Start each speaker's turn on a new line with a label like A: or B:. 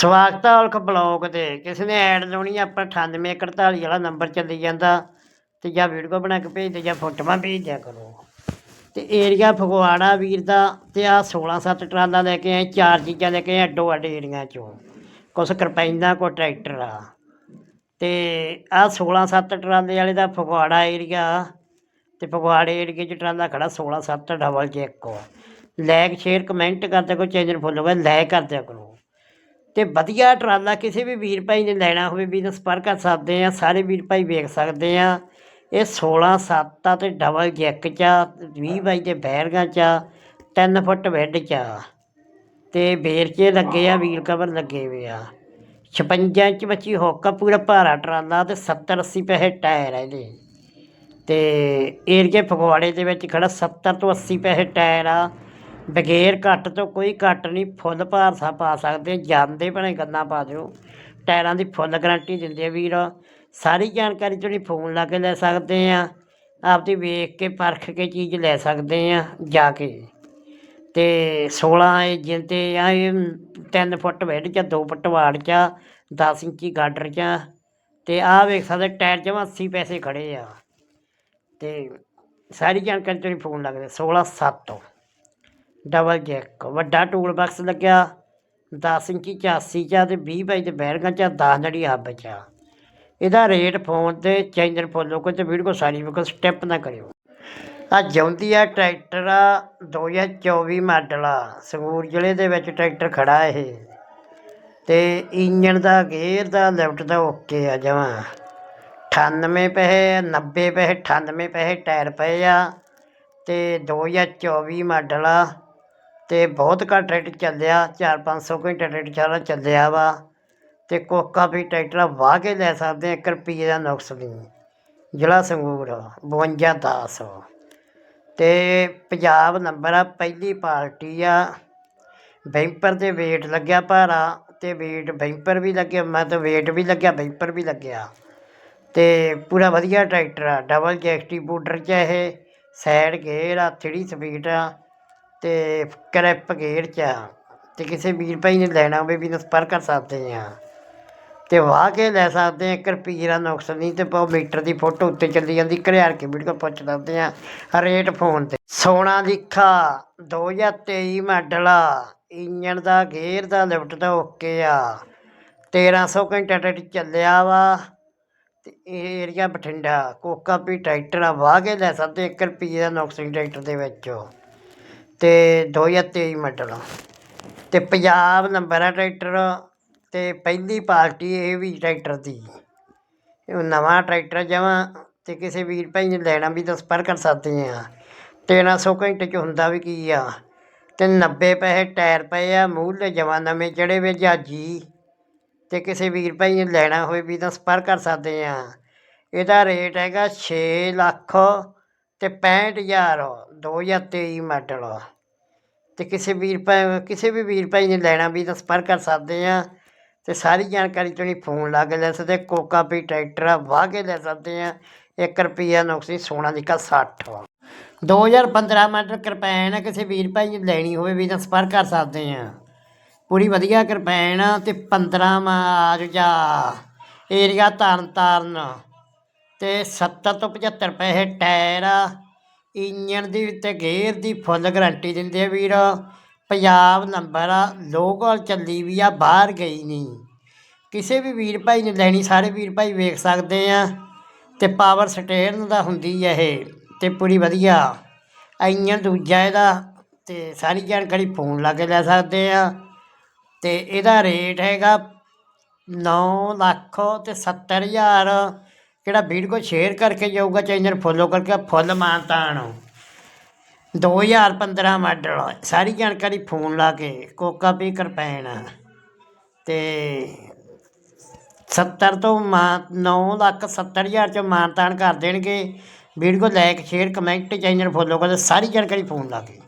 A: ਸਵਾਗਤ ਹੈ ਔਲਖ ਬਲੌਗ ਤੇ। ਕਿਸੇ ਨੇ ਐਡ ਲਾਉਣੀ ਆ, ਆਪਾਂ 9841 ਵਾਲਾ ਨੰਬਰ ਚੱਲੀ ਜਾਂਦਾ। ਤੇ ਜਾਂ ਵੀਡੀਓ ਬਣਾ ਕੇ ਭੇਜ ਦੇ ਜਾਂ ਫੋਟੋਆਂ ਭੇਜ ਦਿਆ ਕਰੋ। ਤੇ ਏਰੀਆ ਫਗਵਾੜਾ ਵੀਰ ਦਾ ਤੇ ਆ 16 7 ਟਰਾਲਾ ਲੈ ਕੇ ਆਏ, ਚਾਰ ਚੀਜ਼ਾਂ ਲੈ ਕੇ ਆਏ, ਅੱਡੋ ਅੱਡ ਏਰੀਆ ਚੋਂ। ਕੁਛ ਕਰਪੈਂਦਾ ਕੋ ਟਰੈਕਟਰ ਆ। ਤੇ ਆ 16 7 ਟਰਾਲੇ ਵਾਲੇ ਦਾ ਫਗਵਾੜਾ ਏਰੀਆ ਤੇ ਫਗਵਾੜੇ ਏਰੀਏ 'ਚ ਟਰਾਲਾ ਖੜਾ 16 7 double check like share comment ਕਰਦੇ ਕੋਈ ਚੈਨਲ ਫੋਲੋ ਕਰ ਲਾਈਕ ਕਰਦਿਆ ਕਰੋ। ਤੇ ਵਧੀਆ ਟਰਾਲਾ ਕਿਸੇ ਵੀ ਵੀਰ ਭਾਈ ਨੇ ਲੈਣਾ ਹੋਵੇ ਵੀ ਤਾਂ ਸੰਪਰਕ ਕਰ ਸਕਦੇ ਆ ਸਾਰੇ ਵੀਰ ਭਾਈ ਵੇਖ ਸਕਦੇ ਆ ਇਹ 16 7 ਆ ਤੇ ਡਬਲ ਜੈਕ ਚ ਆ 20 ਬਾਈ ਦੇ ਬੈਰਗਾਂ ਚ ਆ 3 ਫੁੱਟ ਬੈੱਡ ਚ ਆ। ਤੇ ਬੇਰਚੇ ਲੱਗੇ ਆ ਵੀਲ ਕਵਰ ਲੱਗੇ ਹੋਏ ਆ। 56 ਇੰਚ ਬੱਚੀ ਹੋਕਾ ਪੂਰਾ ਭਾਰਾ ਟਰਾਲਾ ਤੇ 70 80 ਪੈਸੇ ਟਾਇਰ ਆ ਇਹਦੇ। ਤੇ ਏਰੀਏ ਫਗਵਾੜੇ ਦੇ ਵਿੱਚ ਖੜਾ 70 ਤੋਂ 80 ਪੈਸੇ ਟਾਇਰ ਆ। ਬਗੈਰ ਕੱਟ ਤੋਂ ਕੋਈ ਕੱਟ ਨਹੀਂ, ਫੁੱਲ ਭਾਰਸਾ ਪਾ ਸਕਦੇ ਜਾਂਦੇ ਭਣੇ ਗੱਲਾਂ ਪਾ ਦਿਓ। ਟਾਇਰਾਂ ਦੀ ਫੁੱਲ ਗਾਰੰਟੀ ਦਿੰਦੇ ਆ ਵੀਰ। ਸਾਰੀ ਜਾਣਕਾਰੀ ਤੁਸੀਂ ਫੋਨ ਲਾ ਕੇ ਲੈ ਸਕਦੇ ਆ। ਆਪਦੀ ਵੇਖ ਕੇ, ਪਰਖ ਕੇ ਚੀਜ਼ ਲੈ ਸਕਦੇ ਆ ਜਾ ਕੇ। ਤੇ 16 ਇੰਚ ਤੇ ਆ 3 ਫੁੱਟ ਬੈੱਡ ਚ 2 ਫੁੱਟ ਵਾੜ ਚ 10 ਇੰਚੀ ਗਾਡਰ ਚ। ਤੇ ਆ ਵੇਖ ਸਕਦੇ, ਟਾਇਰ ਜਮਾ 80 ਪੈਸੇ ਖੜੇ ਆ। ਤੇ ਸਾਰੀ ਜਾਣਕਾਰੀ ਤੁਸੀਂ ਫੋਨ ਲੱਗਦੇ 16 7 ਡਬਲ ਜੈਕ, ਵੱਡਾ ਟੂਲ ਬਾਕਸ ਲੱਗਿਆ। 10 ਇੰਚੀ 84 ਚ ਆ ਤੇ 20 ਬਾਈ ਤੇ ਬੈਰਗਾਂ ਚ 10 ਜੜੀ ਹੱਬ ਚ। ਆ ਇਹਦਾ ਰੇਟ ਫੋਨ ਤੇ ਚੈਨਲ ਫੋਲੋ ਕਰੋ ਤੇ ਵੀਡੀਓ ਸਾਰੀ ਵੇਖੋ ਸਟੈਪ ਨਾ ਕਰਿਓ। ਆ ਜੌਂਦੀਆ ਟਰੈਕਟਰ ਆ 2024 ਮਾਡਲ ਆ। ਸੰਗੂਰ ਜ਼ਿਲ੍ਹੇ ਦੇ ਵਿੱਚ ਟਰੈਕਟਰ ਖੜਾ ਇਹ। ਤੇ ਇੰਜਨ ਦਾ, ਗੇਅਰ ਦਾ, ਲੈਫਟ ਦਾ ਓਕੇ ਆ ਜਮਾ। 98 ਪੈਸੇ 90 ਪੈਸੇ 98 ਪੈਸੇ, ਟਾਇਰ ਪਏ ਆ। ਤੇ 2024 ਮਾਡਲ ਆ। ਤੇ ਬਹੁਤ ਘੱਟ ਰੇਟ ਚੱਲਿਆ 4-500 ਘੰਟੇ ਰੇਟ ਚੱਲਾ ਚੱਲਿਆ ਵਾ। ਤੇ ਕੋਕਾ ਵੀ ਟਰੈਕਟਰ ਵਾਹ ਕੇ ਲੈ ਸਕਦੇ ਆ 1 ਰੁਪਈਏ ਦਾ ਨੁਕਸ ਨਹੀਂ। ਜ਼ਿਲ੍ਹਾ ਸੰਗਰੂਰ 5210 ਤੇ ਪੰਜਾਬ ਨੰਬਰ ਆ, ਪਹਿਲੀ ਪਾਰਟੀ ਆ। ਬੈਂਪਰ ਤੇ ਵੇਟ ਲੱਗਿਆ ਭਾਰਾ, ਤੇ ਵੇਟ ਬੈਂਪਰ ਵੀ ਲੱਗਿਆ, ਮੈਂ ਤਾਂ ਵੇਟ ਵੀ ਲੱਗਿਆ, ਬੈਂਪਰ ਵੀ ਲੱਗਿਆ। ਤੇ ਪੂਰਾ ਵਧੀਆ ਟਰੈਕਟਰ ਆ ਡਬਲ ਜੈਕਟੀ ਬੂਟਰ ਚ ਇਹ ਸਾਈਡ ਗੇਅਰ ਆ 3 ਸਪੀਡ ਆ। ਤੇ ਕਰੈਪ ਗੇੜ ਚ ਆ। ਤੇ ਕਿਸੇ ਵੀਰ ਭਾਈ ਨੇ ਲੈਣਾ ਹੋਵੇ, ਵੀ ਤਾਂ ਕਰ ਸਕਦੇ ਆ। ਤੇ ਵਾਹ ਕੇ ਲੈ ਸਕਦੇ ਆ, ਇੱਕ ਰੁਪਈਏ ਦਾ ਨੁਕਸ ਨਹੀਂ ਤੇ ਪਾਉ ਮੀਟਰ ਦੀ ਫੋਟੋ ਉੱਤੇ ਚੱਲੀ ਜਾਂਦੀ ਘਰਿਆਰ ਕੇ ਵੀਡੀਓ ਪੁੱਛ ਸਕਦੇ ਆ ਰੇਟ ਫੋਨ ਤੇ। ਸੋਨਾ ਲਿਖਾ 2023 ਮਾਡਲ ਆ ਇੰਜਨ ਦਾ, ਗੇਅਰ ਦਾ, ਲਿਫਟ ਦਾ ਓਕੇ ਆ। 1300 ਘੰਟਾ ਟਰੈਕਟਰ ਚੱਲਿਆ ਵਾ, ਤੇ ਇਹ ਏਰੀਆ ਬਠਿੰਡਾ, ਕੋਕਾ ਵੀ ਟਰੈਕਟਰ ਆ। ਵਾਹ ਕੇ ਲੈ ਸਕਦੇ 1 ਰੁਪਈਏ ਦਾ ਨੁਕਸ ਨਹੀਂ ਟਰੈਕਟਰ ਦੇ ਵਿੱਚ। ਤੇ 2023 ਮਾਡਲ। ਅਤੇ ਪੰਜਾਬ ਨੰਬਰ ਆ ਟਰੈਕਟਰ ਅਤੇ ਪਹਿਲੀ ਪਾਰਟੀ ਇਹ ਵੀ ਟਰੈਕਟਰ ਦੀ। ਇਹ ਨਵਾਂ ਟਰੈਕਟਰ ਜਮਾਂ ਅਤੇ ਕਿਸੇ ਵੀਰ ਭਾਈ ਨੇ ਲੈਣਾ ਵੀ ਤਾਂ ਸੰਪਰਕ ਕਰ ਸਕਦੇ ਹਾਂ ਤੇਰ੍ਹਾਂ ਸੌ ਘੰਟੇ ਚ ਹੁੰਦਾ ਵੀ ਕੀ ਆ? ਅਤੇ ਨੱਬੇ ਪੈਸੇ ਟਾਇਰ ਪਏ ਆ ਮੂਹਰੇ ਜਮਾਂ ਨਵੇਂ ਚੜ੍ਹੇ ਵੇ ਜਾਜੀ ਅਤੇ ਕਿਸੇ ਵੀਰ ਭਾਈ ਨੇ ਲੈਣਾ ਹੋਵੇ ਵੀ ਤਾਂ ਸੰਪਰਕ ਕਰ ਸਕਦੇ ਹਾਂ ਇਹਦਾ ਰੇਟ ਹੈਗਾ ਛੇ ਲੱਖ ਤੇ 65000 2023 ਮਾਡਲ। ਤੇ ਕਿਸੇ ਵੀਰ ਭਾਈ ਕਿਸੇ ਵੀ ਵੀਰ ਭਾਈ ਨੇ ਲੈਣਾ ਵੀ ਤਾਂ ਸੰਪਰਕ ਕਰ ਸਕਦੇ ਆ। ਤੇ ਸਾਰੀ ਜਾਣਕਾਰੀ ਤੁਸੀਂ ਫੋਨ ਲਾ ਕੇ ਲੈ ਸਕਦੇ, ਕੋਕਾ ਪੀ ਟਰੈਕਟਰ ਆ ਵਾਹ ਕੇ ਲੈ ਸਕਦੇ ਆ। 1 ਰੁਪਿਆ ਨੁਕਸੀ ਸੋਨਾ ਦੀ ਕਾ 60 ਵਾ 2015 ਮਾਡਲ ਕਿਰਪੈਨ ਆ, ਕਿਸੇ ਵੀਰ ਭਾਈ ਨੇ ਲੈਣੀ ਹੋਵੇ ਵੀ ਤਾਂ ਸੰਪਰਕ ਕਰ ਸਕਦੇ ਆ। ਪੂਰੀ ਵਧੀਆ ਕਿਰਪੈਨ ਆ, ਤੇ 15 ਮਾਰ ਏਰੀਆ ਤਰਨ ਤਾਰਨ ਤੇ 70 ਤੋਂ 75 ਪੈਸੇ ਟਾਇਰ ਆ। ਇੰਜਨ ਦੀ ਤੇ ਗੇਅਰ ਦੀ ਫੁੱਲ ਗਾਰੰਟੀ ਦਿੰਦੇ ਆ ਵੀਰ। ਪੰਜਾਬ ਨੰਬਰ ਆ ਲੋਕਲ ਚੱਲੀ ਵੀ ਆ, ਬਾਹਰ ਗਈ ਨਹੀਂ। ਕਿਸੇ ਵੀ ਵੀਰ ਭਾਈ ਨੇ ਲੈਣੀ, ਸਾਰੇ ਵੀਰ ਭਾਈ ਵੇਖ ਸਕਦੇ ਆ। ਤੇ ਪਾਵਰ ਸਟੇਰਨ ਦਾ ਹੁੰਦੀ ਹੈ ਇਹ, ਤੇ ਪੂਰੀ ਵਧੀਆ। ਇੰਜਨ ਦੂਜਾ ਇਹਦਾ, ਤੇ ਸਾਰੀ ਜਾਣਕਾਰੀ ਫੋਨ ਲਾ ਕੇ ਲੈ ਸਕਦੇ ਆ। ਤੇ ਇਹਦਾ ਰੇਟ ਹੈਗਾ 9 ਲੱਖ ਤੇ 70000 ਕਿਹੜਾ ਵੀਡੀਓ ਸ਼ੇਅਰ ਕਰਕੇ ਜਾਊਗਾ ਚੈਨਲ ਫੋਲੋ ਕਰਕੇ ਫੁੱਲ ਮਾਨਤਾਨ 2015 ਮਾਡਲ ਸਾਰੀ ਜਾਣਕਾਰੀ ਫੋਨ ਲਾ ਕੇ, ਕੋਕਾ ਪੀ ਕਰਪੈਣ ਤੇ 70 ਤੋਂ ਮਾਨ 9 ਲੱਖ 70000 ਚ ਮਾਨਤਾਨ ਕਰ ਦੇਣਗੇ। Video like share comment channel follow ਕਰ। ਸਾਰੀ ਜਾਣਕਾਰੀ ਫੋਨ ਲਾ ਕੇ।